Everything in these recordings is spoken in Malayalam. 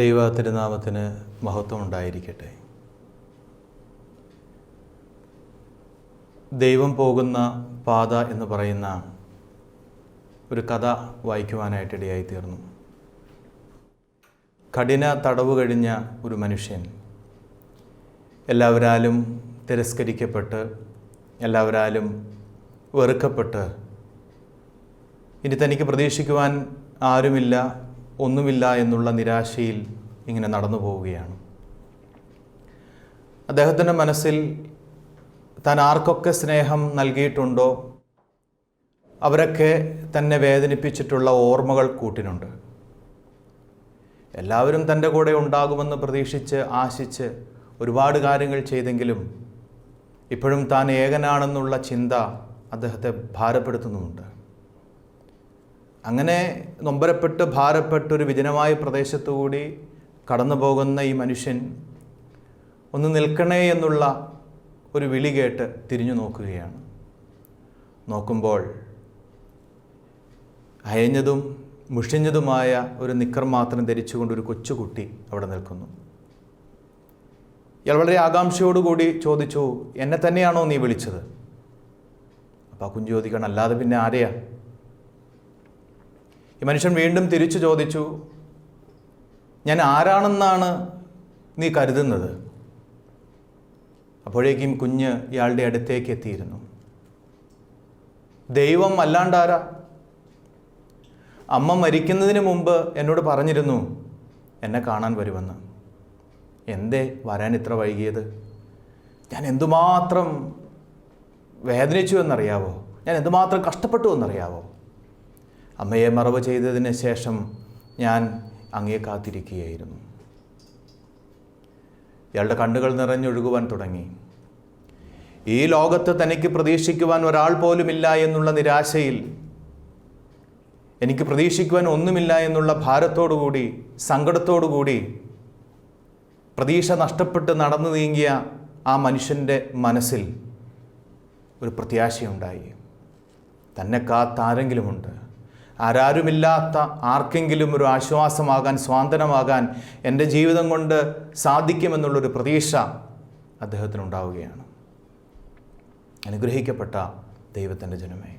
ദൈവ തിരുനാമത്തിന് മഹത്വം ഉണ്ടായിരിക്കട്ടെ ദൈവം പോകുന്ന പാത എന്ന് പറയുന്ന ഒരു കഥ വായിക്കുവാനായിട്ടിടയായി തീർന്നു കഠിന തടവ് കഴിഞ്ഞ ഒരു മനുഷ്യൻ എല്ലാവരാലും തിരസ്കരിക്കപ്പെട്ട് എല്ലാവരാലും വെറുക്കപ്പെട്ട് ഇനി തനിക്ക് പ്രതീക്ഷിക്കുവാൻ ആരുമില്ല ഒന്നുമില്ല എന്നുള്ള നിരാശയിൽ ഇങ്ങനെ നടന്നു പോവുകയാണ്. അദ്ദേഹത്തിന്റെ മനസ്സിൽ താൻ ആർക്കൊക്കെ സ്നേഹം നൽകിയിട്ടുണ്ടോ? അവരൊക്കെ തന്നെ വേദനിപ്പിച്ചിട്ടുള്ള ഓർമ്മകൾ കൂട്ടിനുണ്ട്. എല്ലാവരും തന്റെ കൂടെ ഉണ്ടാകുമെന്ന് പ്രതീക്ഷിച്ച് ആശിച്ച് ഒരുപാട് കാര്യങ്ങൾ ചെയ്തെങ്കിലും ഇപ്പോഴും താൻ ഏകനാണെന്നുള്ള ചിന്ത അദ്ദേഹത്തെ ഭാരപ്പെടുത്തുന്നുമുണ്ട്. അങ്ങനെ നൊമ്പരപ്പെട്ട് ഭാരപ്പെട്ട് ഒരു വിജനമായ പ്രദേശത്തുകൂടി കടന്നു പോകുന്ന ഈ മനുഷ്യൻ ഒന്ന് നിൽക്കണേ എന്നുള്ള ഒരു വിളി കേട്ട് തിരിഞ്ഞു നോക്കുകയാണ്. നോക്കുമ്പോൾ അയഞ്ഞതും മുഷിഞ്ഞതുമായ ഒരു നിക്കർ മാത്രം ധരിച്ചുകൊണ്ട് ഒരു കൊച്ചുകുട്ടി അവിടെ നിൽക്കുന്നു. ഇയാൾ വളരെ ആകാംക്ഷയോടുകൂടി ചോദിച്ചു എന്നെ തന്നെയാണോ നീ വിളിച്ചത്? അപ്പോൾ ആ കുഞ്ചു ചോദിക്കണം അല്ലാതെ പിന്നെ ആരെയാ? ഈ മനുഷ്യൻ വീണ്ടും തിരിച്ചു ചോദിച്ചു ഞാൻ ആരാണെന്നാണ് നീ കരുതുന്നത്? അപ്പോഴേക്കും കുഞ്ഞ് ഇയാളുടെ അടുത്തേക്ക് എത്തിയിരുന്നു. ദൈവം അല്ലാണ്ടാരാ? അമ്മ മരിക്കുന്നതിന് മുമ്പ് എന്നോട് പറഞ്ഞിരുന്നു എന്നെ കാണാൻ വരുമെന്ന്. എന്തേ വരാൻ ഇത്ര വൈകിയത്? ഞാൻ എന്തുമാത്രം വേദനിച്ചു എന്നറിയാവോ? ഞാൻ എന്തുമാത്രം കഷ്ടപ്പെട്ടു എന്നറിയാവോ? അമ്മയെ മറവ് ചെയ്തതിന് ശേഷം ഞാൻ അങ്ങേ കാത്തിരിക്കുകയായിരുന്നു. ഇയാളുടെ കണ്ണുകൾ നിറഞ്ഞൊഴുകുവാൻ തുടങ്ങി. ഈ ലോകത്ത് തനിക്ക് പ്രതീക്ഷിക്കുവാൻ ഒരാൾ പോലുമില്ല എന്നുള്ള നിരാശയിൽ എനിക്ക് പ്രതീക്ഷിക്കുവാൻ ഒന്നുമില്ല എന്നുള്ള ഭാരത്തോടുകൂടി സങ്കടത്തോടുകൂടി പ്രതീക്ഷ നഷ്ടപ്പെട്ട് നടന്നു നീങ്ങിയ ആ മനുഷ്യന്റെ മനസ്സിൽ ഒരു പ്രത്യാശയുണ്ടായി. തന്നെ കാത്താരെങ്കിലുമുണ്ട്. ആരാരുമില്ലാത്ത ആർക്കെങ്കിലും ഒരു ആശ്വാസമാകാൻ സ്വാതന്ത്ര്യമാകാൻ എന്റെ ജീവിതം കൊണ്ട് സാധിക്കുമെന്നുള്ളൊരു പ്രതീക്ഷ അദ്ദേഹത്തിനുണ്ടാവുകയാണ്. അനുഗ്രഹിക്കപ്പെട്ട ദൈവത്തിന്റെ ജനമേ.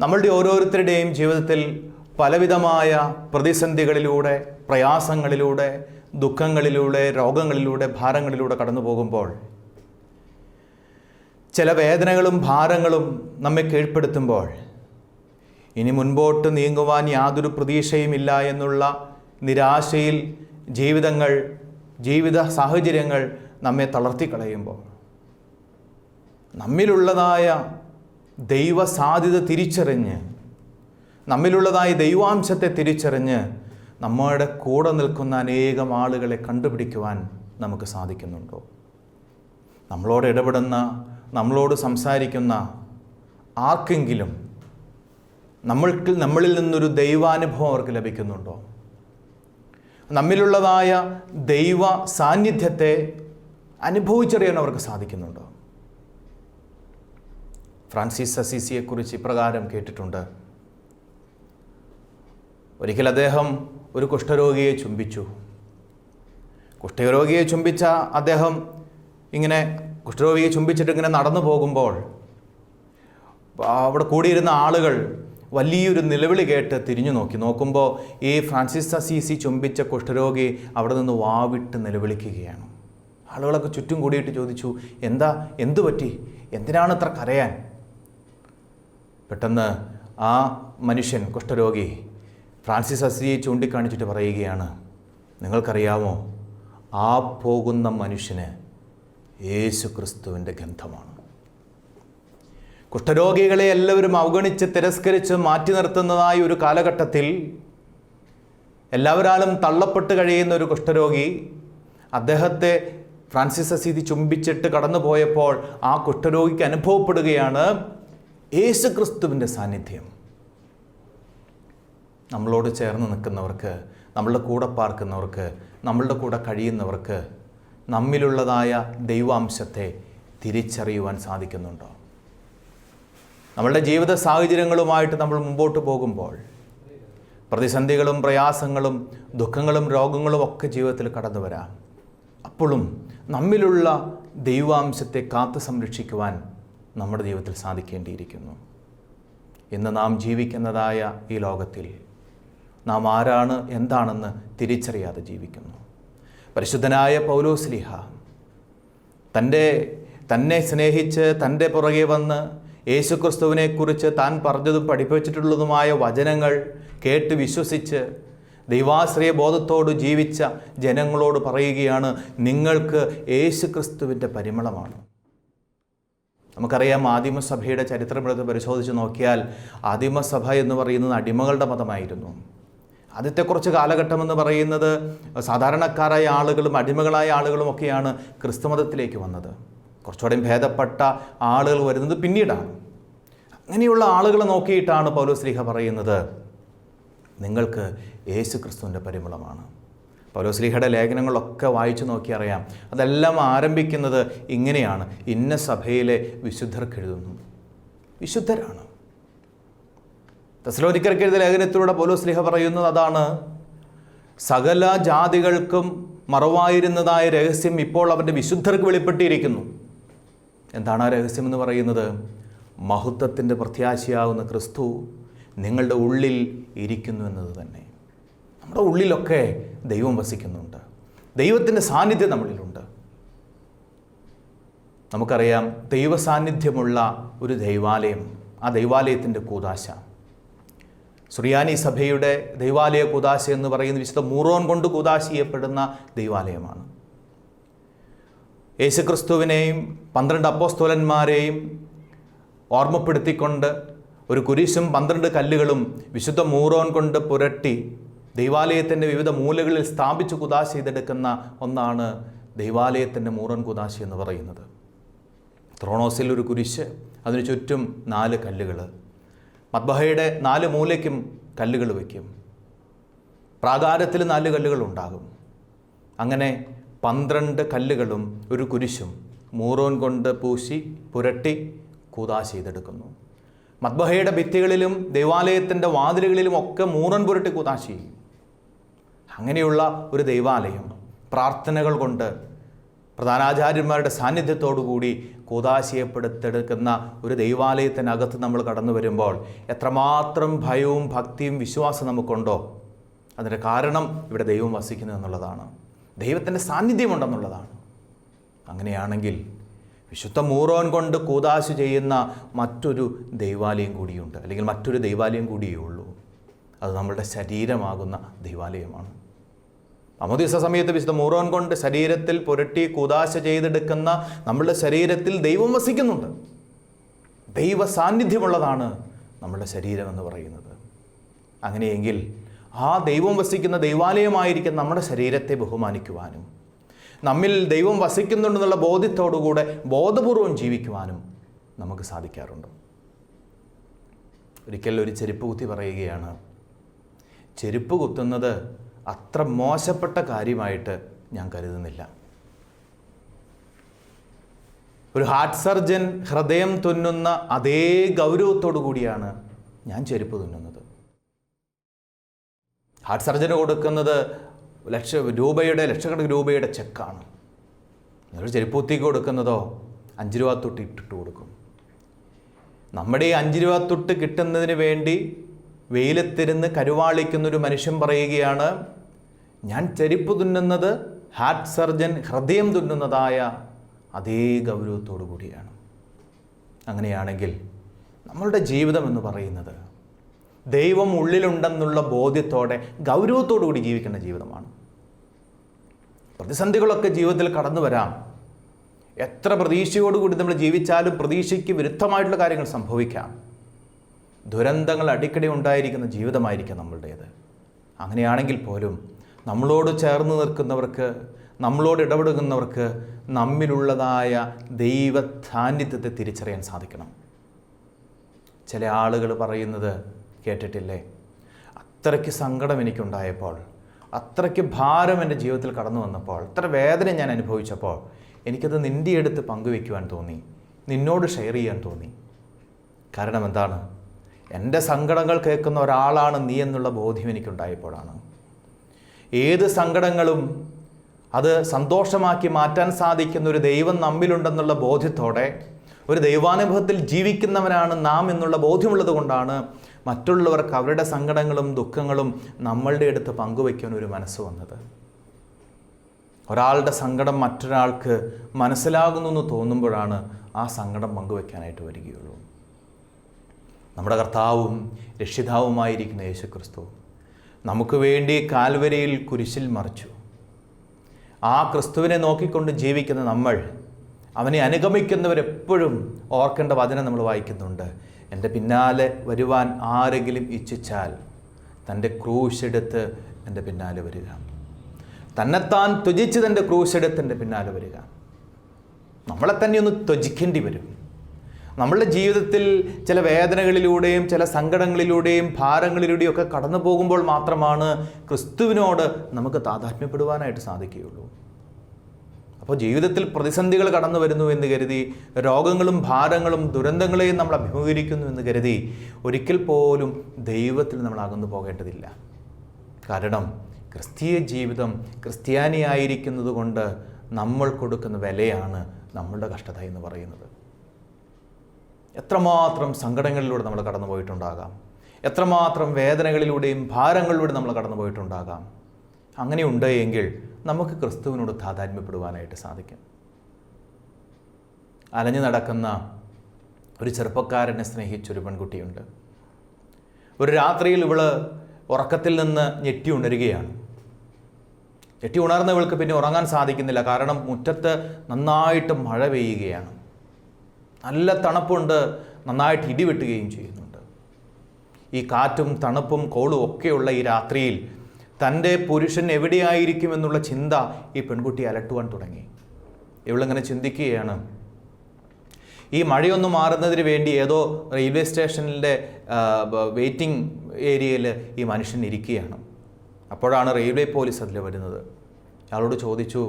നമ്മളുടെ ഓരോരുത്തരുടെയും ജീവിതത്തിൽ പലവിധമായ പ്രതിസന്ധികളിലൂടെ പ്രയാസങ്ങളിലൂടെ ദുഃഖങ്ങളിലൂടെ രോഗങ്ങളിലൂടെ ഭാരങ്ങളിലൂടെ കടന്നു പോകുമ്പോൾ ചില വേദനകളും ഭാരങ്ങളും നമ്മെ കീഴ്പ്പെടുത്തുമ്പോൾ ഇനി മുൻപോട്ട് നീങ്ങുവാൻ യാതൊരു പ്രതീക്ഷയുമില്ല എന്നുള്ള നിരാശയിൽ ജീവിതങ്ങൾ ജീവിത സാഹചര്യങ്ങൾ നമ്മെ തളർത്തിക്കളയുമ്പോൾ. നമ്മിലുള്ളതായ ദൈവ സാധ്യത തിരിച്ചറിഞ്ഞ് നമ്മിലുള്ളതായ ദൈവാംശത്തെ തിരിച്ചറിഞ്ഞ് നമ്മുടെ കൂടെ നിൽക്കുന്ന അനേകം ആളുകളെ കണ്ടുപിടിക്കുവാൻ നമുക്ക് സാധിക്കുന്നുണ്ടോ? നമ്മളോട് ഇടപെടുന്ന നമ്മളോട് സംസാരിക്കുന്ന ആർക്കെങ്കിലും നമ്മൾക്ക് നമ്മളിൽ നിന്നൊരു ദൈവാനുഭവം അവർക്ക് ലഭിക്കുന്നുണ്ടോ? നമ്മിലുള്ളതായ ദൈവ സാന്നിധ്യത്തെ അനുഭവിച്ചറിയാൻ അവർക്ക് സാധിക്കുന്നുണ്ടോ? ഫ്രാൻസിസ് അസീസിയെക്കുറിച്ച് ഇപ്രകാരം കേട്ടിട്ടുണ്ട്. ഒരിക്കൽ അദ്ദേഹം ഒരു കുഷ്ഠരോഗിയെ ചുംബിച്ചു. കുഷ്ഠരോഗിയെ ചുംബിച്ച അദ്ദേഹം ഇങ്ങനെ കുഷ്ഠരോഗിയെ ചുംബിച്ചിട്ട് ഇങ്ങനെ നടന്നു പോകുമ്പോൾ അവിടെ കൂടിയിരുന്ന ആളുകൾ വലിയൊരു നിലവിളി കേട്ട് തിരിഞ്ഞു നോക്കി. നോക്കുമ്പോൾ ഈ ഫ്രാൻസിസ് അസീസി ചുംബിച്ച കുഷ്ഠരോഗി അവിടെ നിന്ന് വാവിട്ട് നിലവിളിക്കുകയാണ്. ആളുകളൊക്കെ ചുറ്റും കൂടിയിട്ട് ചോദിച്ചു എന്താ? എന്തു പറ്റി? എന്തിനാണ് ഇത്ര കരയാൻ? പെട്ടെന്ന് ആ മനുഷ്യൻ കുഷ്ഠരോഗി ഫ്രാൻസിസ് അസിയെ ചൂണ്ടിക്കാണിച്ചിട്ട് പറയുകയാണ് നിങ്ങൾക്കറിയാമോ? ആ പോകുന്ന മനുഷ്യന് യേശു ക്രിസ്തുവിന്റെ ഗന്ധമാണ്. കുഷ്ഠരോഗികളെ എല്ലാവരും അവഗണിച്ച് തിരസ്കരിച്ച് മാറ്റി നിർത്തുന്നതായ ഒരു കാലഘട്ടത്തിൽ എല്ലാവരാലും തള്ളപ്പെട്ട് കഴിയുന്ന ഒരു കുഷ്ഠരോഗി അദ്ദേഹത്തെ ഫ്രാൻസിസ് അസീതി ചുംബിച്ചിട്ട് കടന്നുപോയപ്പോൾ ആ കുഷ്ഠരോഗിക്ക് അനുഭവപ്പെടുകയാണ് യേശു ക്രിസ്തുവിന്റെ സാന്നിധ്യം. നമ്മളോട് ചേർന്ന് നിൽക്കുന്നവർക്ക് നമ്മളുടെ കൂടെ പാർക്കുന്നവർക്ക് നമ്മളുടെ കൂടെ കഴിയുന്നവർക്ക് നമ്മിലുള്ളതായ ദൈവാംശത്തെ തിരിച്ചറിയുവാൻ സാധിക്കുന്നുണ്ടോ? നമ്മളുടെ ജീവിത സാഹചര്യങ്ങളുമായിട്ട് നമ്മൾ മുമ്പോട്ട് പോകുമ്പോൾ പ്രതിസന്ധികളും പ്രയാസങ്ങളും ദുഃഖങ്ങളും രോഗങ്ങളും ഒക്കെ ജീവിതത്തിൽ കടന്നു വരാം. അപ്പോഴും നമ്മിലുള്ള ദൈവാംശത്തെ കാത്തു സംരക്ഷിക്കുവാൻ നമ്മുടെ ജീവിതത്തിൽ സാധിക്കേണ്ടിയിരിക്കുന്നു. ഇന്ന് നാം ജീവിക്കുന്നതായ ഈ ലോകത്തിൽ നാം ആരാണ് എന്താണെന്ന് തിരിച്ചറിയാതെ ജീവിക്കുന്നു. പരിശുദ്ധനായ പൗലോസ്ലിഹ തന്റെ തന്നെ സ്നേഹിച്ച് തന്റെ പുറകെ വന്ന് യേശുക്രിസ്തുവിനെക്കുറിച്ച് താൻ പറഞ്ഞതും പഠിപ്പിച്ചിട്ടുള്ളതുമായ വചനങ്ങൾ കേട്ട് വിശ്വസിച്ച് ദൈവാശ്രയ ബോധത്തോട് ജീവിച്ച ജനങ്ങളോട് പറയുകയാണ് നിങ്ങൾക്ക് യേശുക്രിസ്തുവിന്റെ പരിമളമാണ്. നമുക്കറിയാം ആദിമസഭയുടെ ചരിത്രമെടുത്ത് പരിശോധിച്ച് നോക്കിയാൽ ആദിമസഭ എന്ന് പറയുന്നത് അടിമകളുടെ മതമായിരുന്നു. ആദ്യത്തെ കുറച്ച് കാലഘട്ടം എന്ന് പറയുന്നത് സാധാരണക്കാരായ ആളുകളും അടിമകളായ ആളുകളും ഒക്കെയാണ് ക്രിസ്തുമതത്തിലേക്ക് വന്നത്. കുറച്ചുകൂടെയും ഭേദപ്പെട്ട ആളുകൾ വരുന്നത് പിന്നീടാണ്. അങ്ങനെയുള്ള ആളുകളെ നോക്കിയിട്ടാണ് പൗലോസ്ലിഹ പറയുന്നത് നിങ്ങൾക്ക് യേശു ക്രിസ്തുവിന്റെ പരിമളമാണ് പൗലോസ്ലിഹയുടെ ലേഖനങ്ങളൊക്കെ വായിച്ചു നോക്കി അറിയാം. അതെല്ലാം ആരംഭിക്കുന്നത് ഇങ്ങനെയാണ്. ഇന്ന സഭയിലെ വിശുദ്ധർക്ക് എഴുതുന്നു. വിശുദ്ധരാണ്. തെസലോനിക്കർക്ക് എഴുതിയ ലേഖനത്തിലൂടെ പൗലോസ്ലിഹ പറയുന്നത് അതാണ് സകല ജാതികൾക്കും മറവായിരുന്നതായ രഹസ്യം ഇപ്പോൾ അവന്റെ വിശുദ്ധർക്ക് വെളിപ്പെട്ടിരിക്കുന്നു. എന്താണ് ആ രഹസ്യമെന്ന് പറയുന്നത്? മഹത്വത്തിന്റെ പ്രത്യാശയാകുന്ന ക്രിസ്തു നിങ്ങളുടെ ഉള്ളിൽ ഇരിക്കുന്നു എന്നത് തന്നെ. നമ്മുടെ ഉള്ളിലൊക്കെ ദൈവം വസിക്കുന്നുണ്ട്. ദൈവത്തിന്റെ സാന്നിധ്യം നമ്മളിലുണ്ട്. നമുക്കറിയാം ദൈവ സാന്നിധ്യമുള്ള ഒരു ദൈവാലയം ആ ദൈവാലയത്തിന്റെ കൂതാശ. സുറിയാനി സഭയുടെ ദൈവാലയ കൂതാശ എന്ന് പറയുന്ന വിശുദ്ധ മൂറോൻ കൊണ്ട് കൂതാശ ചെയ്യപ്പെടുന്ന ദൈവാലയമാണ്. യേശുക്രിസ്തുവിനെയും പന്ത്രണ്ട് അപ്പോസ്തോലന്മാരെയും ഓർമ്മപ്പെടുത്തിക്കൊണ്ട് ഒരു കുരിശും പന്ത്രണ്ട് കല്ലുകളും വിശുദ്ധ മൂറോൻ കൊണ്ട് പുരട്ടി ദൈവാലയത്തിന്റെ വിവിധ മൂലകളിൽ സ്ഥാപിച്ച് കുതാശ ചെയ്തെടുക്കുന്ന ഒന്നാണ് ദൈവാലയത്തിന്റെ മൂറോൻ കുതാശ എന്ന് പറയുന്നത്. ത്രോണോസിൽ ഒരു കുരിശ് അതിനു ചുറ്റും നാല് കല്ലുകൾ. മദ്ബഹയുടെ നാല് മൂലയ്ക്കും കല്ലുകൾ വയ്ക്കും. പ്രാകാരത്തിൽ നാല് കല്ലുകൾ ഉണ്ടാകും. അങ്ങനെ പന്ത്രണ്ട് കല്ലുകളും ഒരു കുരിശും മൂറോൻ കൊണ്ട് പൂശി പുരട്ടി കൂതാശ ചെയ്തെടുക്കുന്നു. മദ്ബഹയുടെ ഭിത്തികളിലും ദേവാലയത്തിന്റെ വാതിലുകളിലും ഒക്കെ മൂറൻ പുരട്ടി കൂതാശ ചെയ്യും. അങ്ങനെയുള്ള ഒരു ദൈവാലയം പ്രാർത്ഥനകൾ കൊണ്ട് പ്രധാനാചാര്യന്മാരുടെ സാന്നിധ്യത്തോടുകൂടി കൂതാശയപ്പെടുത്തെടുക്കുന്ന ഒരു ദൈവാലയത്തിനകത്ത് നമ്മൾ കടന്നു വരുമ്പോൾ എത്രമാത്രം ഭയവും ഭക്തിയും വിശ്വാസം നമുക്കുണ്ടോ? അതിന്റെ കാരണം ഇവിടെ ദൈവം വസിക്കുന്നു എന്നുള്ളതാണ്. ദൈവത്തിന്റെ സാന്നിധ്യമുണ്ടെന്നുള്ളതാണ്. അങ്ങനെയാണെങ്കിൽ വിശുദ്ധ മൂറോൻ കൊണ്ട് കൂതാശ ചെയ്യുന്ന മറ്റൊരു ദൈവാലയം കൂടിയുണ്ട്. അല്ലെങ്കിൽ മറ്റൊരു ദൈവാലയം കൂടിയേ ഉള്ളൂ. അത് നമ്മളുടെ ശരീരമാകുന്ന ദൈവാലയമാണ്. അമോദിസ സമയത്ത് വിശുദ്ധ മൂറോൻ കൊണ്ട് ശരീരത്തിൽ പുരട്ടി കൂതാശ ചെയ്തെടുക്കുന്ന നമ്മളുടെ ശരീരത്തിൽ ദൈവം വസിക്കുന്നുണ്ട്. ദൈവ സാന്നിധ്യമുള്ളതാണ് നമ്മളുടെ ശരീരം എന്ന് പറയുന്നത്. അങ്ങനെയെങ്കിൽ ആ ദൈവം വസിക്കുന്ന ദൈവാലയമായിരിക്കുന്ന നമ്മുടെ ശരീരത്തെ ബഹുമാനിക്കുവാനും നമ്മിൽ ദൈവം വസിക്കുന്നുണ്ടെന്നുള്ള ബോധ്യത്തോടുകൂടെ ബോധപൂർവം ജീവിക്കുവാനും നമുക്ക് സാധിക്കാറുണ്ട്. ഒരിക്കൽ ഒരു ചെരുപ്പ് കുത്തി പറയുകയാണ് ചെരുപ്പ് കുത്തുന്നത് അത്ര മോശപ്പെട്ട കാര്യമായിട്ട് ഞാൻ കരുതുന്നില്ല. ഒരു ഹാർട്ട് സർജൻ ഹൃദയം തുന്നുന്ന അതേ ഗൗരവത്തോടു കൂടിയാണ് ഞാൻ ചെരുപ്പ് തുന്നുന്നത്. ഹാർട്ട് സർജറി കൊടുക്കുന്നത് ലക്ഷ രൂപയുടെ ലക്ഷക്കണക്കിന് രൂപയുടെ ചെക്കാണ്. നിങ്ങൾ ചെരുപ്പൂത്തിക്ക് കൊടുക്കുന്നതോ അഞ്ച് രൂപ തൊട്ട് ഇട്ടിട്ട് കൊടുക്കും. നമ്മുടെ ഈ അഞ്ച് രൂപ തൊട്ട് കിട്ടുന്നതിന് വേണ്ടി വെയിലത്തിരുന്ന് കരുവാളിക്കുന്ന ഒരു മനുഷ്യൻ പറയുകയാണ് ഞാൻ ചെരുപ്പ് തുന്നുന്നത് ഹാർട്ട് സർജൻ ഹൃദയം തുന്നുന്നതായ അതേ ഗൗരവത്തോടു കൂടിയാണ്. അങ്ങനെയാണെങ്കിൽ നമ്മളുടെ ജീവിതം എന്ന് പറയുന്നത് ദൈവം ഉള്ളിലുണ്ടെന്നുള്ള ബോധ്യത്തോടെ കൂടി ജീവിക്കുന്ന ജീവിതമാണ്. പ്രതിസന്ധികളൊക്കെ ജീവിതത്തിൽ കടന്നു വരാം. എത്ര പ്രതീക്ഷയോടുകൂടി നമ്മൾ ജീവിച്ചാലും പ്രതീക്ഷയ്ക്ക് വിരുദ്ധമായിട്ടുള്ള കാര്യങ്ങൾ സംഭവിക്കാം. ദുരന്തങ്ങൾ അടിക്കടി ഉണ്ടായിരിക്കുന്ന ജീവിതമായിരിക്കും നമ്മളുടേത്. അങ്ങനെയാണെങ്കിൽ പോലും നമ്മളോട് ചേർന്ന് നിൽക്കുന്നവർക്ക് നമ്മളോട് ഇടപെടുന്നവർക്ക് നമ്മിലുള്ളതായ ദൈവ സാന്നിധ്യത്തെ തിരിച്ചറിയാൻ സാധിക്കണം. ചില ആളുകൾ പറയുന്നത് കേട്ടിട്ടില്ലേ? അത്രയ്ക്ക് സങ്കടം എനിക്കുണ്ടായപ്പോൾ അത്രയ്ക്ക് ഭാരം എന്റെ ജീവിതത്തിൽ കടന്നു വന്നപ്പോൾ അത്ര വേദന ഞാൻ അനുഭവിച്ചപ്പോൾ എനിക്കത് നിന്റെ അടുത്ത് പങ്കുവെക്കുവാൻ തോന്നി നിന്നോട് ഷെയർ ചെയ്യാൻ തോന്നി. കാരണം എന്താണ്? എന്റെ സങ്കടങ്ങൾ കേൾക്കുന്ന ഒരാളാണ് നീ എന്നുള്ള ബോധ്യം എനിക്കുണ്ടായപ്പോഴാണ്. ഏത് സങ്കടങ്ങളും അത് സന്തോഷമാക്കി മാറ്റാൻ സാധിക്കുന്ന ഒരു ദൈവം നമ്മിലുണ്ടെന്നുള്ള ബോധ്യത്തോടെ ഒരു ദൈവാനുഭവത്തിൽ ജീവിക്കുന്നവനാണ് നാം എന്നുള്ള ബോധ്യമുള്ളത് കൊണ്ടാണ് മറ്റുള്ളവർക്ക് അവരുടെ സങ്കടങ്ങളും ദുഃഖങ്ങളും നമ്മളുടെ അടുത്ത് പങ്കുവയ്ക്കാൻ ഒരു മനസ്സ് വന്നത്. ഒരാളുടെ സങ്കടം മറ്റൊരാൾക്ക് മനസ്സിലാകുന്നു എന്ന് തോന്നുമ്പോഴാണ് ആ സങ്കടം പങ്കുവെക്കാനായിട്ട് വരികയുള്ളൂ. നമ്മുടെ കർത്താവും രക്ഷിതാവുമായിരിക്കുന്ന യേശുക്രിസ്തു നമുക്ക് വേണ്ടി കാൽവരയിൽ കുരിശിൽ മറിച്ചു. ആ ക്രിസ്തുവിനെ നോക്കിക്കൊണ്ട് ജീവിക്കുന്ന നമ്മൾ അവനെ അനുഗമിക്കുന്നവരെപ്പോഴും ഓർക്കേണ്ട വചനം നമ്മൾ വായിക്കുന്നുണ്ട്. എന്റെ പിന്നാലെ വരുവാൻ ആരെങ്കിലും ഇച്ഛിച്ചാൽ തന്റെ ക്രൂശെടുത്ത് എന്റെ പിന്നാലെ വരിക. തന്നെത്താൻ ത്വജിച്ച് തന്റെ ക്രൂശെടുത്ത് എന്റെ പിന്നാലെ വരിക. നമ്മളെ തന്നെ ഒന്ന് ത്വജിക്കേണ്ടി വരും. നമ്മളുടെ ജീവിതത്തിൽ ചില വേദനകളിലൂടെയും ചില സങ്കടങ്ങളിലൂടെയും ഭാരങ്ങളിലൂടെയും ഒക്കെ കടന്നു പോകുമ്പോൾ മാത്രമാണ് ക്രിസ്തുവിനോട് നമുക്ക് താതാത്മ്യപ്പെടുവാനായിട്ട് സാധിക്കുകയുള്ളൂ. അപ്പോൾ ജീവിതത്തിൽ പ്രതിസന്ധികൾ കടന്നു വരുന്നു എന്ന് കരുതി രോഗങ്ങളും ഭാരങ്ങളും ദുരന്തങ്ങളെയും നമ്മൾ അഭിമുഖീകരിക്കുന്നു എന്ന് കരുതി ഒരിക്കൽ പോലും ദൈവത്തിൽ നമ്മൾ അകന്നു പോകേണ്ടതില്ല. കാരണം ക്രിസ്തീയ ജീവിതം ക്രിസ്ത്യാനിയായിരിക്കുന്നത് കൊണ്ട് നമ്മൾ കൊടുക്കുന്ന വിലയാണ് നമ്മളുടെ കഷ്ടത എന്ന് പറയുന്നത്. എത്രമാത്രം സങ്കടങ്ങളിലൂടെ നമ്മൾ കടന്നു പോയിട്ടുണ്ടാകാം. എത്രമാത്രം വേദനകളിലൂടെയും ഭാരങ്ങളിലൂടെ നമ്മൾ കടന്നു പോയിട്ടുണ്ടാകാം. അങ്ങനെ ഉണ്ട് എങ്കിൽ നമുക്ക് ക്രിസ്തുവിനോട് താതാത്മ്യപ്പെടുവാനായിട്ട് സാധിക്കും. അലഞ്ഞു നടക്കുന്ന ഒരു ചെറുപ്പക്കാരനെ സ്നേഹിച്ചൊരു പെൺകുട്ടിയുണ്ട്. ഒരു രാത്രിയിൽ ഇവൾ ഉറക്കത്തിൽ നിന്ന് ഞെട്ടി ഉണരുകയാണ്. ഞെട്ടി ഉണർന്ന ഇവൾക്ക് പിന്നെ ഉറങ്ങാൻ സാധിക്കുന്നില്ല. കാരണം മുറ്റത്ത് നന്നായിട്ട് മഴ പെയ്യുകയാണ്. നല്ല തണുപ്പുണ്ട്. നന്നായിട്ട് ഇടിവെട്ടുകയും ചെയ്യുന്നുണ്ട്. ഈ കാറ്റും തണുപ്പും കോളും ഒക്കെയുള്ള ഈ രാത്രിയിൽ തന്റെ പുരുഷൻ എവിടെയായിരിക്കുമെന്നുള്ള ചിന്ത ഈ പെൺകുട്ടി അലട്ടുവാൻ തുടങ്ങി. ഇവളിങ്ങനെ ചിന്തിക്കുകയാണ്. ഈ മഴയൊന്നും മാറുന്നതിന് വേണ്ടി ഏതോ റെയിൽവേ സ്റ്റേഷനിലെ വെയിറ്റിംഗ് ഏരിയയിൽ ഈ മനുഷ്യൻ ഇരിക്കുകയാണ്. അപ്പോഴാണ് റെയിൽവേ പോലീസ് അതിൽ വരുന്നത്. അയാളോട് ചോദിച്ചു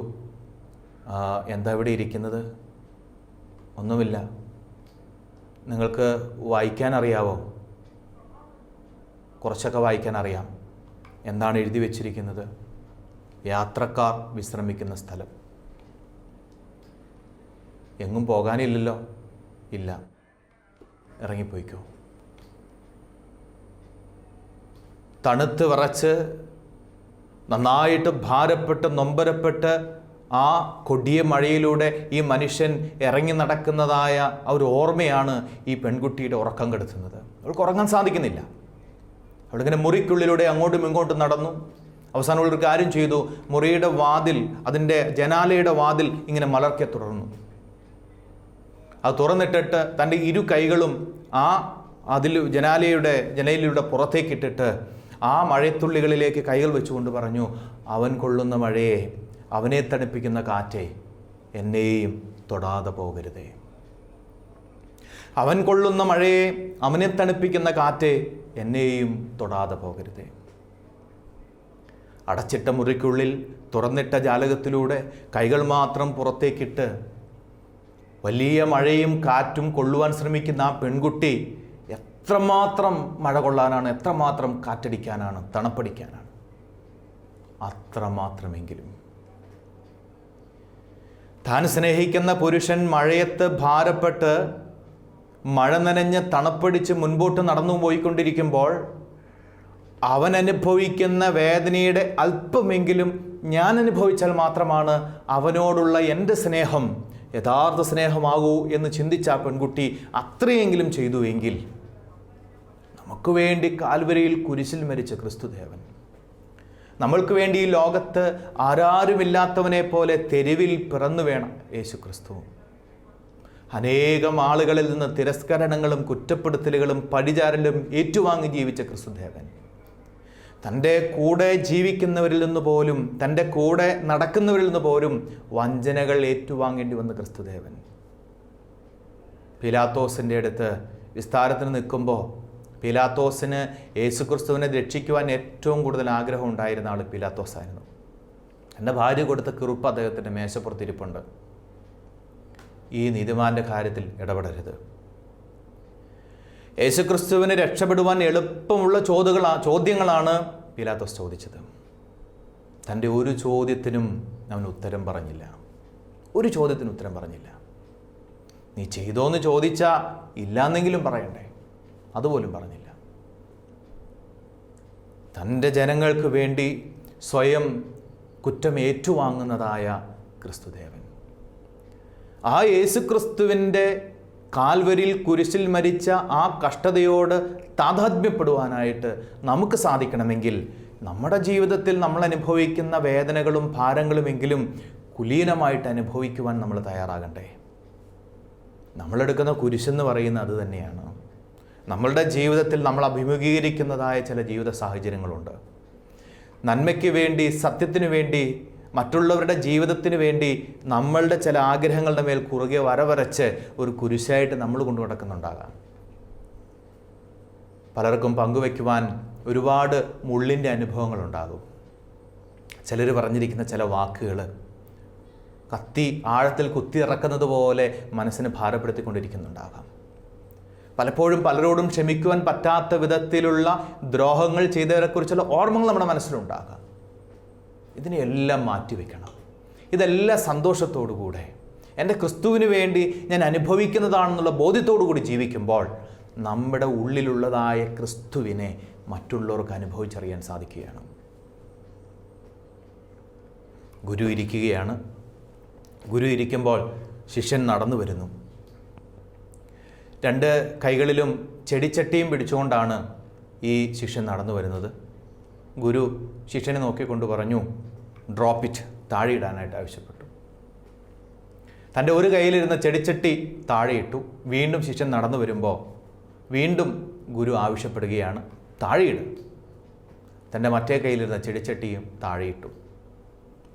എന്താ ഇവിടെ ഇരിക്കുന്നത്? ഒന്നുമില്ല. നിങ്ങൾക്ക് വായിക്കാൻ അറിയാവോ? കുറച്ചൊക്കെ വായിക്കാൻ അറിയാം. എന്താണ് എഴുതി വച്ചിരിക്കുന്നത്? യാത്രക്കാർ വിശ്രമിക്കുന്ന സ്ഥലം. എങ്ങും പോകാനില്ലല്ലോ. ഇല്ല. ഇറങ്ങിപ്പോയിക്കോ. തണുത്ത് വിറച്ച് നന്നായിട്ട് ഭാരപ്പെട്ട് നൊമ്പരപ്പെട്ട് ആ കൊടിയ മഴയിലൂടെ ഈ മനുഷ്യൻ ഇറങ്ങി നടക്കുന്നതായ ആ ഒരു ഓർമ്മയാണ് ഈ പെൺകുട്ടിയുടെ ഉറക്കം കെടുത്തുന്നത്. അവൾക്ക് ഉറങ്ങാൻ സാധിക്കുന്നില്ല. അവളിങ്ങനെ മുറിക്കുള്ളിലൂടെ അങ്ങോട്ടും ഇങ്ങോട്ടും നടന്നു. അവസാനം ഒരു കാര്യം ചെയ്തു. മുറിയുടെ വാതിൽ അതിന്റെ ജനാലയുടെ വാതിൽ ഇങ്ങനെ മലർക്കെ തുടർന്നു അത് തുറന്നിട്ടിട്ട് തന്റെ ഇരു കൈകളും ആ അതിൽ ജനാലയുടെ ജനലിലൂടെ പുറത്തേക്കിട്ടിട്ട് ആ മഴത്തുള്ളികളിലേക്ക് കൈകൾ വെച്ചുകൊണ്ട് പറഞ്ഞു അവൻ കൊള്ളുന്ന മഴയെ അവനെ തണുപ്പിക്കുന്ന കാറ്റേ എന്നെയും തൊടാതെ പോകരുതേ. അവൻ കൊള്ളുന്ന മഴയെ അവനെ തണുപ്പിക്കുന്ന കാറ്റേ എന്നെയും തൊടാതെ പോകരുതേ. അടച്ചിട്ട മുറിക്കുള്ളിൽ തുറന്നിട്ട ജാലകത്തിലൂടെ കൈകൾ മാത്രം പുറത്തേക്കിട്ട് വലിയ മഴയും കാറ്റും കൊള്ളുവാൻ ശ്രമിക്കുന്ന ആ പെൺകുട്ടി എത്രമാത്രം മഴ കൊള്ളാനാണ് എത്രമാത്രം കാറ്റടിക്കാനാണ് തണുപ്പടിക്കാനാണ്? അത്രമാത്രമെങ്കിലും. താൻ സ്നേഹിക്കുന്ന പുരുഷൻ മഴയത്ത് ഭാരപ്പെട്ട് മഴ നനഞ്ഞ് തണുപ്പടിച്ച് മുൻപോട്ട് നടന്നു പോയിക്കൊണ്ടിരിക്കുമ്പോൾ അവൻ അനുഭവിക്കുന്ന വേദനയുടെ അല്പമെങ്കിലും ഞാൻ അനുഭവിച്ചാൽ മാത്രമാണ് അവനോടുള്ള എന്റെ സ്നേഹം യഥാർത്ഥ സ്നേഹമാകൂ എന്ന് ചിന്തിച്ച ആ പെൺകുട്ടി അത്രയെങ്കിലും ചെയ്തുവെങ്കിൽ നമുക്ക് വേണ്ടി കാൽവരയിൽ കുരിശിൽ മരിച്ച ക്രിസ്തുദേവൻ. നമ്മൾക്ക് വേണ്ടി ഈ ലോകത്ത് ആരാരുമില്ലാത്തവനെ പോലെ തെരുവിൽ പിറന്നു വേണം യേശു ക്രിസ്തു അനേകം ആളുകളിൽ നിന്ന് തിരസ്കരണങ്ങളും കുറ്റപ്പെടുത്തലുകളും പടിചാരലും ഏറ്റുവാങ്ങി ജീവിച്ച ക്രിസ്തുദേവൻ. തന്റെ കൂടെ ജീവിക്കുന്നവരിൽ നിന്ന് പോലും തന്റെ കൂടെ നടക്കുന്നവരിൽ നിന്ന് പോലും വഞ്ചനകൾ ഏറ്റുവാങ്ങേണ്ടി വന്ന ക്രിസ്തുദേവൻ. പിലാത്തോസിന്റെ അടുത്ത് വിസ്താരത്തിന് നിൽക്കുമ്പോൾ പിലാത്തോസിന് യേശുക്രിസ്തുവിനെ രക്ഷിക്കുവാൻ ഏറ്റവും കൂടുതൽ ആഗ്രഹം ഉണ്ടായിരുന്ന ആൾ പിലാത്തോസായിരുന്നു. എന്റെ ഭാര്യ കൊടുത്ത കുറിപ്പ് അദ്ദേഹത്തിന്റെ മേശപ്പുറത്തിരിപ്പുണ്ട്. ഈ നീതിമാന്റെ കാര്യത്തിൽ ഇടപെടരുത്. യേശുക്രിസ്തുവിനെ രക്ഷപ്പെടുവാൻ എളുപ്പമുള്ള ചോദ്യങ്ങളാ ചോദ്യങ്ങളാണ് പിലാത്തോസ് ചോദിച്ചത്. തന്റെ ഒരു ചോദ്യത്തിനും അവൻ ഉത്തരം പറഞ്ഞില്ല. ഒരു ചോദ്യത്തിന് ഉത്തരം പറഞ്ഞില്ല. നീ ചെയ്തോന്ന് ചോദിച്ചാൽ ഇല്ലാന്നെങ്കിലും പറയണ്ടേ? അതുപോലും പറഞ്ഞില്ല. തന്റെ ജനങ്ങൾക്ക് വേണ്ടി സ്വയം കുറ്റം ഏറ്റുവാങ്ങുന്നതായ ക്രിസ്തുദേവൻ. ആ യേശുക്രിസ്തുവിന്റെ കാൽവരിൽ കുരിശിൽ മരിച്ച ആ കഷ്ടതയോട് താതാത്മ്യപ്പെടുവാനായിട്ട് നമുക്ക് സാധിക്കണമെങ്കിൽ നമ്മുടെ ജീവിതത്തിൽ നമ്മൾ അനുഭവിക്കുന്ന വേദനകളും ഭാരങ്ങളുമെങ്കിലും കുലീനമായിട്ട് അനുഭവിക്കുവാൻ നമ്മൾ തയ്യാറാകണ്ടേ? നമ്മളെടുക്കുന്ന കുരിശെന്ന് പറയുന്നത് അത് തന്നെയാണ്. നമ്മളുടെ ജീവിതത്തിൽ നമ്മൾ അഭിമുഖീകരിക്കുന്നതായ ചില ജീവിത സാഹചര്യങ്ങളുണ്ട്. നന്മയ്ക്ക് വേണ്ടി സത്യത്തിനു വേണ്ടി മറ്റുള്ളവരുടെ ജീവിതത്തിന് വേണ്ടി നമ്മളുടെ ചില ആഗ്രഹങ്ങളുടെ മേൽ കുറുകെ വരവരച്ച് ഒരു കുരിശായിട്ട് നമ്മൾ കൊണ്ടു നടക്കുന്നുണ്ടാകാം. പലർക്കും പങ്കുവയ്ക്കുവാൻ ഒരുപാട് മുള്ളിന്റെ അനുഭവങ്ങളുണ്ടാകും. ചിലർ പറഞ്ഞിരിക്കുന്ന ചില വാക്കുകൾ കത്തി ആഴത്തിൽ കുത്തി ഇറക്കുന്നത് പോലെ മനസ്സിനെ ഭാരപ്പെടുത്തിക്കൊണ്ടിരിക്കുന്നുണ്ടാകാം. പലപ്പോഴും പലരോടും ക്ഷമിക്കുവാൻ പറ്റാത്ത വിധത്തിലുള്ള ദ്രോഹങ്ങൾ ചെയ്തവരെക്കുറിച്ചുള്ള ഓർമ്മകൾ നമ്മുടെ മനസ്സിലുണ്ടാകാം. ഇതിനെയെല്ലാം മാറ്റിവെക്കണം ഇതെല്ലാം സന്തോഷത്തോടു കൂടെ എന്റെ ക്രിസ്തുവിന് വേണ്ടി ഞാൻ അനുഭവിക്കുന്നതാണെന്നുള്ള ബോധ്യത്തോടു കൂടി ജീവിക്കുമ്പോൾ നമ്മുടെ ഉള്ളിലുള്ളതായ ക്രിസ്തുവിനെ മറ്റുള്ളവർക്ക് അനുഭവിച്ചറിയാൻ സാധിക്കുകയാണ്. ഗുരു ഇരിക്കുകയാണ്. ഗുരു ഇരിക്കുമ്പോൾ ശിഷ്യൻ നടന്നു വരുന്നു. രണ്ട് കൈകളിലും ചെടിച്ചട്ടിയും പിടിച്ചുകൊണ്ടാണ് ഈ ശിഷ്യൻ നടന്നു വരുന്നത്. ഗുരു ശിഷ്യനെ നോക്കിക്കൊണ്ട് പറഞ്ഞു ഡ്രോപ്പ് ഇറ്റ് താഴെയിടാനായിട്ട് ആവശ്യപ്പെട്ടു. തന്റെ ഒരു കയ്യിലിരുന്ന ചെടിച്ചട്ടി താഴെയിട്ടു. വീണ്ടും ശിഷ്യൻ നടന്നു വരുമ്പോൾ വീണ്ടും ഗുരു ആവശ്യപ്പെടുകയാണ് താഴെയിട്. തന്റെ മറ്റേ കയ്യിലിരുന്ന ചെടിച്ചട്ടിയും താഴെയിട്ടു.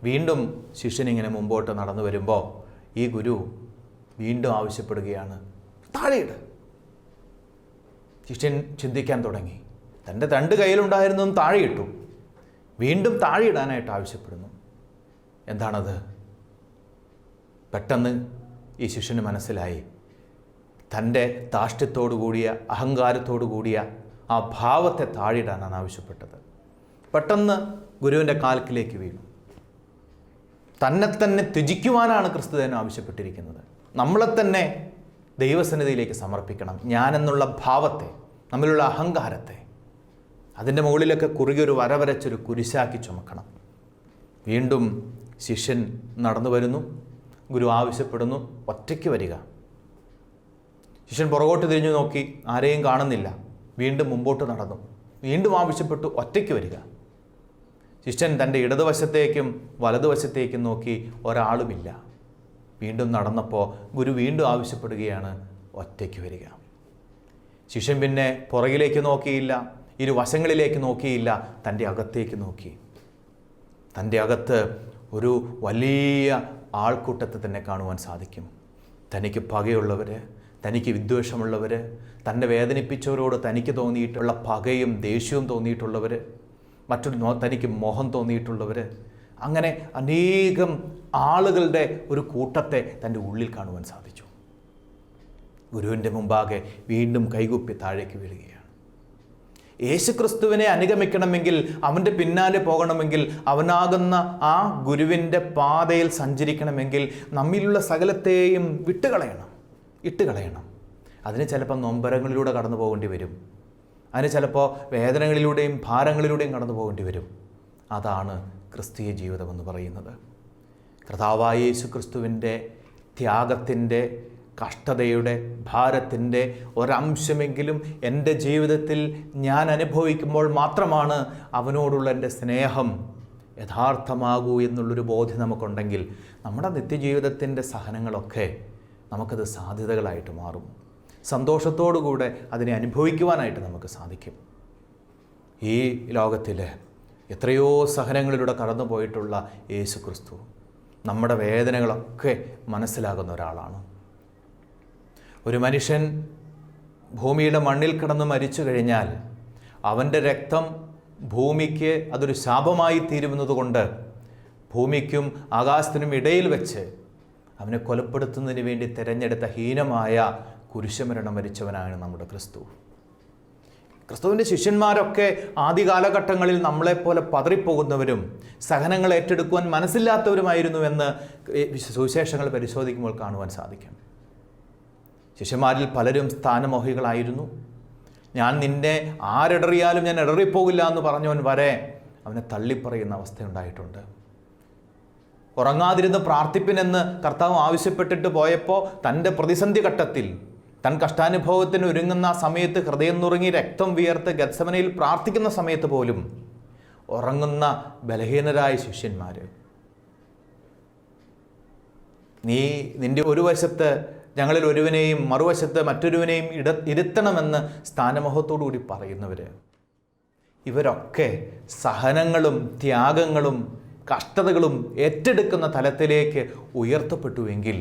വീണ്ടും ശിഷ്യൻ ഇങ്ങനെ മുമ്പോട്ട് നടന്നു വരുമ്പോൾ ഈ ഗുരു വീണ്ടും ആവശ്യപ്പെടുകയാണ് താഴെയിട്. ശിഷ്യൻ ചിന്തിക്കാൻ തുടങ്ങി. തന്റെ രണ്ട് കയ്യിലുണ്ടായിരുന്നതും താഴെയിട്ടു. വീണ്ടും താഴെയിടാനായിട്ട് ആവശ്യപ്പെടുന്നു. എന്താണത്? പെട്ടെന്ന് ഈ ശിഷ്യന് മനസ്സിലായി. തന്റെ ധാഷ്ട്യത്തോടു കൂടിയ അഹങ്കാരത്തോടു കൂടിയ ആ ഭാവത്തെ താഴെയിടാനാണ് ആവശ്യപ്പെട്ടത്. പെട്ടെന്ന് ഗുരുവിന്റെ കാൽക്കിലേക്ക് വീണു. തന്നെ തന്നെ ത്യജിക്കുവാനാണ് ക്രിസ്തുദേവൻ ആവശ്യപ്പെട്ടിരിക്കുന്നത്. നമ്മളെ തന്നെ ദൈവസന്നിധിയിലേക്ക് സമർപ്പിക്കണം. ഞാനെന്നുള്ള ഭാവത്തെ നമ്മിലുള്ള അഹങ്കാരത്തെ അതിന്റെ മുകളിലൊക്കെ കുറുകെ ഒരു വര വരച്ചൊരു കുരിശാക്കി ചുമക്കണം. വീണ്ടും ശിഷ്യൻ നടന്നു വരുന്നു. ഗുരു ആവശ്യപ്പെടുന്നു ഒറ്റയ്ക്ക് വരിക. ശിഷ്യൻ പുറകോട്ട് തിരിഞ്ഞു നോക്കി ആരെയും കാണുന്നില്ല. വീണ്ടും മുമ്പോട്ട് നടന്നു. വീണ്ടും ആവശ്യപ്പെട്ടു ഒറ്റയ്ക്ക് വരിക. ശിഷ്യൻ തന്റെ ഇടതുവശത്തേക്കും വലതുവശത്തേക്കും നോക്കി ഒരാളുമില്ല. വീണ്ടും നടന്നപ്പോൾ ഗുരു വീണ്ടും ആവശ്യപ്പെടുകയാണ് ഒറ്റയ്ക്ക് വരിക. ശിഷ്യൻ പിന്നെ പുറകിലേക്ക് നോക്കിയില്ല. ഇരുവശങ്ങളിലേക്ക് നോക്കിയില്ല തന്റെ അകത്തേക്ക് നോക്കി. തന്റെ അകത്ത് ഒരു വലിയ ആൾക്കൂട്ടത്തെ തന്നെ കാണുവാൻ സാധിക്കും. തനിക്ക് പകയുള്ളവർ തനിക്ക് വിദ്വേഷമുള്ളവർ തന്നെ വേദനിപ്പിച്ചവരോട് തനിക്ക് തോന്നിയിട്ടുള്ള പകയും ദേഷ്യവും തോന്നിയിട്ടുള്ളവർ മറ്റൊരു നോ- തനിക്ക് മോഹം തോന്നിയിട്ടുള്ളവർ അങ്ങനെ അനേകം ആളുകളുടെ ഒരു കൂട്ടത്തെ തന്റെ ഉള്ളിൽ കാണുവാൻ സാധിച്ചു. ഗുരുവിന്റെ മുമ്പാകെ വീണ്ടും കൈകുപ്പി താഴേക്ക് വീഴുകയാണ്. യേശുക്രിസ്തുവിനെ അനുഗമിക്കണമെങ്കിൽ അവന്റെ പിന്നാലെ പോകണമെങ്കിൽ അവനാകുന്ന ആ ഗുരുവിന്റെ പാതയിൽ സഞ്ചരിക്കണമെങ്കിൽ നമ്മിലുള്ള സകലത്തെയും വിട്ടുകളയണം ഇട്ടുകളയണം. അതിന് ചിലപ്പോൾ നൊമ്പരങ്ങളിലൂടെ കടന്നു പോകേണ്ടി വരും. അതിന് ചിലപ്പോൾ വേദനകളിലൂടെയും ഭാരങ്ങളിലൂടെയും കടന്നു പോകേണ്ടി വരും. അതാണ് ക്രിസ്തീയ ജീവിതമെന്ന് പറയുന്നത്. കർത്താവായ യേശു ക്രിസ്തുവിന്റെ ത്യാഗത്തിന്റെ കഷ്ടതയുടെ ഭാരത്തിന്റെ ഒരംശമെങ്കിലും എന്റെ ജീവിതത്തിൽ ഞാൻ അനുഭവിക്കുമ്പോൾ മാത്രമാണ് അവനോടുള്ള എന്റെ സ്നേഹം യഥാർത്ഥമാകൂ എന്നുള്ളൊരു ബോധ്യം നമുക്കുണ്ടെങ്കിൽ നമ്മുടെ നിത്യജീവിതത്തിന്റെ സഹനങ്ങളൊക്കെ നമുക്കത് സാധ്യതകളായിട്ട് മാറും. സന്തോഷത്തോടുകൂടെ അതിനെ അനുഭവിക്കുവാനായിട്ട് നമുക്ക് സാധിക്കും. ഈ ലോകത്തിൽ എത്രയോ സഹനങ്ങളിലൂടെ കടന്നു പോയിട്ടുള്ള യേശു ക്രിസ്തു നമ്മുടെ വേദനകളൊക്കെ മനസ്സിലാകുന്ന ഒരാളാണ്. ഒരു മനുഷ്യൻ ഭൂമിയുടെ മണ്ണിൽ കിടന്ന് മരിച്ചു കഴിഞ്ഞാൽ അവന്റെ രക്തം ഭൂമിക്ക് അതൊരു ശാപമായി തീരുമെന്നതുകൊണ്ട് ഭൂമിക്കും ആകാശത്തിനും ഇടയിൽ വെച്ച് അവനെ കൊലപ്പെടുത്തുന്നതിന് വേണ്ടി തിരഞ്ഞെടുത്ത ഹീനമായ കുരിശമരണം മരിച്ചവനാണ് നമ്മുടെ ക്രിസ്തു. ക്രിസ്തുവിന്റെ ശിഷ്യന്മാരൊക്കെ ആദ്യ കാലഘട്ടങ്ങളിൽ നമ്മളെപ്പോലെ പതറിപ്പോകുന്നവരും സഹനങ്ങൾ ഏറ്റെടുക്കുവാൻ മനസ്സില്ലാത്തവരുമായിരുന്നു എന്ന് സുവിശേഷങ്ങൾ പരിശോധിക്കുമ്പോൾ കാണുവാൻ സാധിക്കും. ശിഷ്യന്മാരിൽ പലരും സ്ഥാനമോഹികളായിരുന്നു. ഞാൻ നിന്നെ ആരിടറിയാലും ഞാൻ ഇടറിപ്പോകില്ല എന്ന് പറഞ്ഞവൻ വരെ അവനെ തള്ളിപ്പറയുന്ന അവസ്ഥയുണ്ടായിട്ടുണ്ട് ഉറങ്ങാതിരുന്ന് പ്രാർത്ഥിപ്പിനെന്ന് കർത്താവ് ആവശ്യപ്പെട്ടിട്ട് പോയപ്പോൾ തന്റെ പ്രതിസന്ധി ഘട്ടത്തിൽ തൻ കഷ്ടാനുഭവത്തിന് ഒരുങ്ങുന്ന ആ സമയത്ത് ഹൃദയം നുറുങ്ങി രക്തം വിയർത്ത് ഗത്സമനയിൽ പ്രാർത്ഥിക്കുന്ന സമയത്ത് പോലും ഉറങ്ങുന്ന ബലഹീനരായ ശിഷ്യന്മാർ നീ നിന്റെ ഒരു വശത്ത് ഞങ്ങളിൽ ഒരുവനെയും മറുവശത്ത് മറ്റൊരുവനെയും ഇട ഇരുത്തണമെന്ന് സ്ഥാനമോഹത്തോടു കൂടി പറയുന്നവർ ഇവരൊക്കെ സഹനങ്ങളും ത്യാഗങ്ങളും കഷ്ടതകളും ഏറ്റെടുക്കുന്ന തലത്തിലേക്ക് ഉയർത്തപ്പെട്ടുവെങ്കിൽ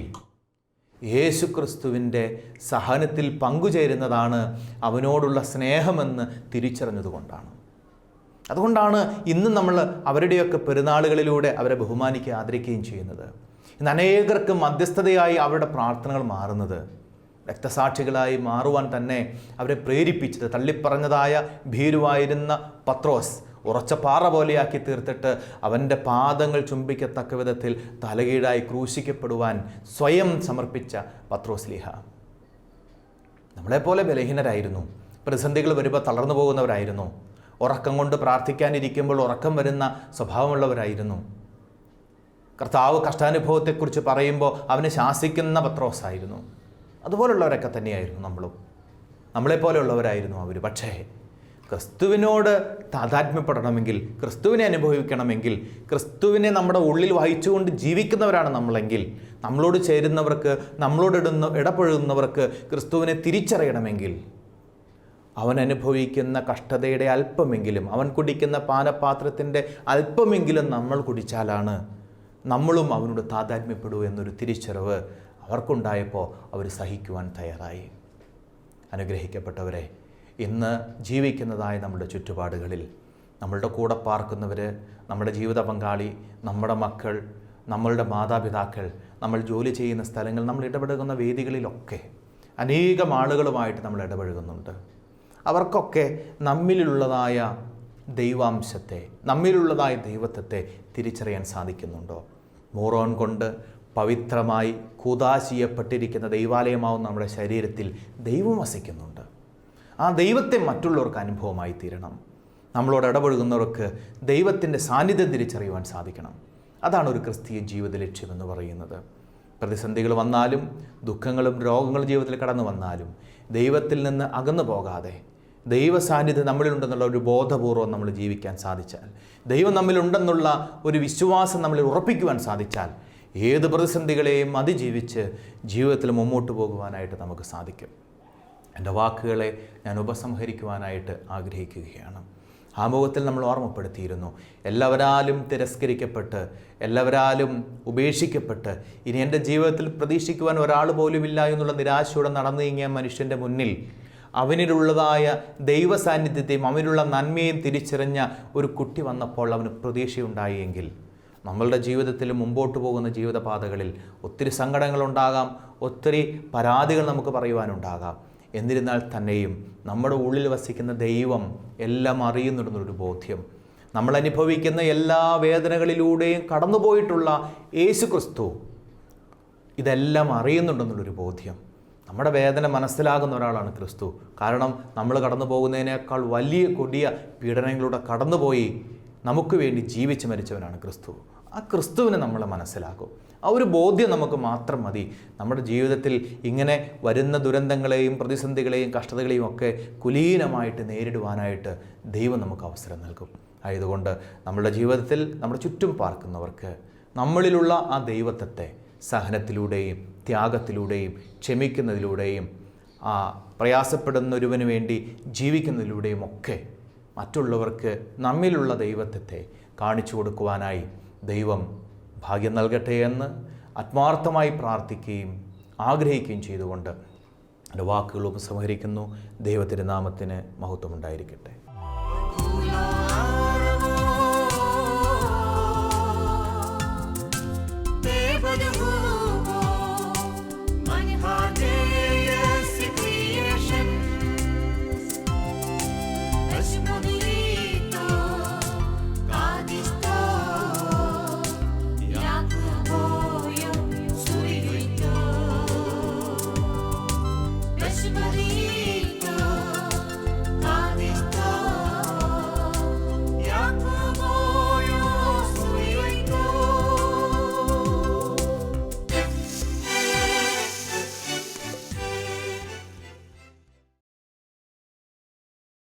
യേശുക്രിസ്തുവിന്റെ സഹനത്തിൽ പങ്കുചേരുന്നതാണ് അവനോടുള്ള സ്നേഹമെന്ന് തിരിച്ചറിഞ്ഞതുകൊണ്ടാണ്. അതുകൊണ്ടാണ് ഇന്ന് നമ്മൾ അവരുടെയൊക്കെ പെരുന്നാളുകളിലൂടെ അവരെ ബഹുമാനിക്കുകയും ആദരിക്കുകയും ചെയ്യുന്നത്. ഇന്ന് അനേകർക്ക് മധ്യസ്ഥതയായി അവരുടെ പ്രാർത്ഥനകൾ മാറുന്നത്. രക്തസാക്ഷികളായി മാറുവാൻ തന്നെ അവരെ പ്രേരിപ്പിച്ചത്. തള്ളിപ്പറഞ്ഞതായ ഭീരുവായിരുന്ന പത്രോസ് ഉറച്ച പാറ പോലെയാക്കി തീർത്തിട്ട് അവന്റെ പാദങ്ങൾ ചുംബിക്കത്തക്ക വിധത്തിൽ തലകീഴായി ക്രൂശിക്കപ്പെടുവാൻ സ്വയം സമർപ്പിച്ച പത്രോസ് ലീഹ. നമ്മളെപ്പോലെ ബലഹീനരായിരുന്നു. പ്രതിസന്ധികൾ വരുമ്പോൾ തളർന്നു പോകുന്നവരായിരുന്നു. ഉറക്കം കൊണ്ട് പ്രാർത്ഥിക്കാനിരിക്കുമ്പോൾ ഉറക്കം വരുന്ന സ്വഭാവമുള്ളവരായിരുന്നു. കർത്താവ് കഷ്ടാനുഭവത്തെക്കുറിച്ച് പറയുമ്പോൾ അവനെ ശാസിക്കുന്ന പത്രോസായിരുന്നു അതുപോലുള്ളവരൊക്കെ തന്നെയായിരുന്നു നമ്മളും. നമ്മളെപ്പോലെയുള്ളവരായിരുന്നു അവർ പക്ഷേ ക്രിസ്തുവിനോട് താതാത്മ്യപ്പെടണമെങ്കിൽ ക്രിസ്തുവിനെ അനുഭവിക്കണമെങ്കിൽ ക്രിസ്തുവിനെ നമ്മുടെ ഉള്ളിൽ വഹിച്ചുകൊണ്ട് ജീവിക്കുന്നവരാണ് നമ്മളെങ്കിൽ നമ്മളോട് ചേരുന്നവർക്ക് നമ്മളോടിടുന്ന ഇടപഴകുന്നവർക്ക് ക്രിസ്തുവിനെ തിരിച്ചറിയണമെങ്കിൽ അവൻ അനുഭവിക്കുന്ന കഷ്ടതയുടെ അല്പമെങ്കിലും അവൻ കുടിക്കുന്ന പാനപാത്രത്തിന്റെ അല്പമെങ്കിലും നമ്മൾ കുടിച്ചാലാണ് നമ്മളും അവനോട് താതാത്മ്യപ്പെടൂ എന്നൊരു തിരിച്ചറിവ് അവർക്കുണ്ടായപ്പോൾ അവർ സഹിക്കുവാൻ തയ്യാറായി. അനുഗ്രഹിക്കപ്പെട്ടവരെ ഇന്ന് ജീവിക്കുന്നതായ നമ്മുടെ ചുറ്റുപാടുകളിൽ നമ്മളുടെ കൂടെ പാർക്കുന്നവർ നമ്മുടെ ജീവിത പങ്കാളി നമ്മുടെ മക്കൾ നമ്മളുടെ മാതാപിതാക്കൾ നമ്മൾ ജോലി ചെയ്യുന്ന സ്ഥലങ്ങൾ നമ്മൾ ഇടപെടുന്ന വേദികളിലൊക്കെ അനേകം ആളുകളുമായിട്ട് നമ്മൾ ഇടപഴകുന്നുണ്ട്. അവർക്കൊക്കെ നമ്മിലുള്ളതായ ദൈവാംശത്തെ നമ്മിലുള്ളതായ ദൈവത്വത്തെ തിരിച്ചറിയാൻ സാധിക്കുന്നുണ്ടോ? മോറോൺ കൊണ്ട് പവിത്രമായി കൂതാശിയപ്പെട്ടിരിക്കുന്ന ദൈവാലയമാവും നമ്മുടെ ശരീരത്തിൽ ദൈവം വസിക്കുന്നുണ്ട്. ആ ദൈവത്തെ മറ്റുള്ളവർക്ക് അനുഭവമായി തീരണം. നമ്മളോട് ഇടപഴകുന്നവർക്ക് ദൈവത്തിന്റെ സാന്നിധ്യം തിരിച്ചറിയുവാൻ സാധിക്കണം. അതാണ് ഒരു ക്രിസ്തീയ ജീവിത ലക്ഷ്യമെന്ന് പറയുന്നത്. പ്രതിസന്ധികൾ വന്നാലും ദുഃഖങ്ങളും രോഗങ്ങളും ജീവിതത്തിൽ കടന്നു വന്നാലും ദൈവത്തിൽ നിന്ന് അകന്നു പോകാതെ ദൈവ സാന്നിധ്യം നമ്മളിലുണ്ടെന്നുള്ള ഒരു ബോധപൂർവം നമ്മൾ ജീവിക്കാൻ സാധിച്ചാൽ ദൈവം നമ്മിലുണ്ടെന്നുള്ള ഒരു വിശ്വാസം നമ്മളിൽ ഉറപ്പിക്കുവാൻ സാധിച്ചാൽ ഏത് പ്രതിസന്ധികളെയും അതിജീവിച്ച് ജീവിതത്തിൽ മുമ്പോട്ട് പോകുവാനായിട്ട് നമുക്ക് സാധിക്കും. എന്റെ വാക്കുകളെ ഞാൻ ഉപസംഹരിക്കുവാനായിട്ട് ആഗ്രഹിക്കുകയാണ്. ആമുഖത്തിൽ നമ്മൾ ഓർമ്മപ്പെടുത്തിയിരുന്നു. എല്ലാവരാലും തിരസ്കരിക്കപ്പെട്ട് എല്ലാവരാലും ഉപേക്ഷിക്കപ്പെട്ട് ഇനി എന്റെ ജീവിതത്തിൽ പ്രതീക്ഷിക്കുവാൻ ഒരാൾ പോലുമില്ല എന്നുള്ള നിരാശയോടെ നടന്നു നീങ്ങിയ മനുഷ്യന്റെ മുന്നിൽ അവനിലുള്ളതായ ദൈവ സാന്നിധ്യത്തെയും അവനിലുള്ള നന്മയും തിരിച്ചറിഞ്ഞ ഒരു കുട്ടി വന്നപ്പോൾ അവന് പ്രതീക്ഷയുണ്ടായെങ്കിൽ നമ്മളുടെ ജീവിതത്തിൽ മുമ്പോട്ട് പോകുന്ന ജീവിതപാതകളിൽ ഒത്തിരി സങ്കടങ്ങളുണ്ടാകാം ഒത്തിരി പരാതികൾ നമുക്ക് പറയുവാനുണ്ടാകാം. എന്നിരുന്നാൽ തന്നെയും നമ്മുടെ ഉള്ളിൽ വസിക്കുന്ന ദൈവം എല്ലാം അറിയുന്നുണ്ടെന്നൊരു ബോധ്യം. നമ്മൾ അനുഭവിക്കുന്ന എല്ലാ വേദനകളിലൂടെയും കടന്നുപോയിട്ടുള്ള യേശു ക്രിസ്തു ഇതെല്ലാം അറിയുന്നുണ്ടെന്നുള്ളൊരു ബോധ്യം. നമ്മുടെ വേദന മനസ്സിലാകുന്ന ഒരാളാണ് ക്രിസ്തു. കാരണം നമ്മൾ കടന്നു പോകുന്നതിനേക്കാൾ വലിയ കൊടിയ പീഡനങ്ങളിലൂടെ കടന്നുപോയി നമുക്ക് വേണ്ടി ജീവിച്ച് മരിച്ചവനാണ് ക്രിസ്തു. ആ ക്രിസ്തുവിനെ നമ്മൾ മനസ്സിലാക്കും. ആ ഒരു ബോധ്യം നമുക്ക് മാത്രം മതി. നമ്മുടെ ജീവിതത്തിൽ ഇങ്ങനെ വരുന്ന ദുരന്തങ്ങളെയും പ്രതിസന്ധികളെയും കഷ്ടതകളെയും ഒക്കെ കുലീനമായിട്ട് നേരിടുവാനായിട്ട് ദൈവം നമുക്ക് അവസരം നൽകും. ആയതുകൊണ്ട് നമ്മുടെ ജീവിതത്തിൽ നമ്മുടെ ചുറ്റും പാർക്കുന്നവർക്ക് നമ്മളിലുള്ള ആ ദൈവത്വത്തെ സഹനത്തിലൂടെയും ത്യാഗത്തിലൂടെയും ക്ഷമിക്കുന്നതിലൂടെയും ആ പ്രയാസപ്പെടുന്ന ഒരുവന് വേണ്ടി ജീവിക്കുന്നതിലൂടെയും ഒക്കെ മറ്റുള്ളവർക്ക് നമ്മിലുള്ള ദൈവത്വത്തെ കാണിച്ചു കൊടുക്കുവാനായി ദൈവം ഭാഗ്യം നൽകട്ടെ എന്ന് ആത്മാർത്ഥമായി പ്രാർത്ഥിക്കുകയും ആഗ്രഹിക്കുകയും ചെയ്തുകൊണ്ട് എന്റെ വാക്കുകൾ ഉപസംഹരിക്കുന്നു ദൈവത്തിന്റെ നാമത്തിന് മഹത്വമുണ്ടായിരിക്കട്ടെ.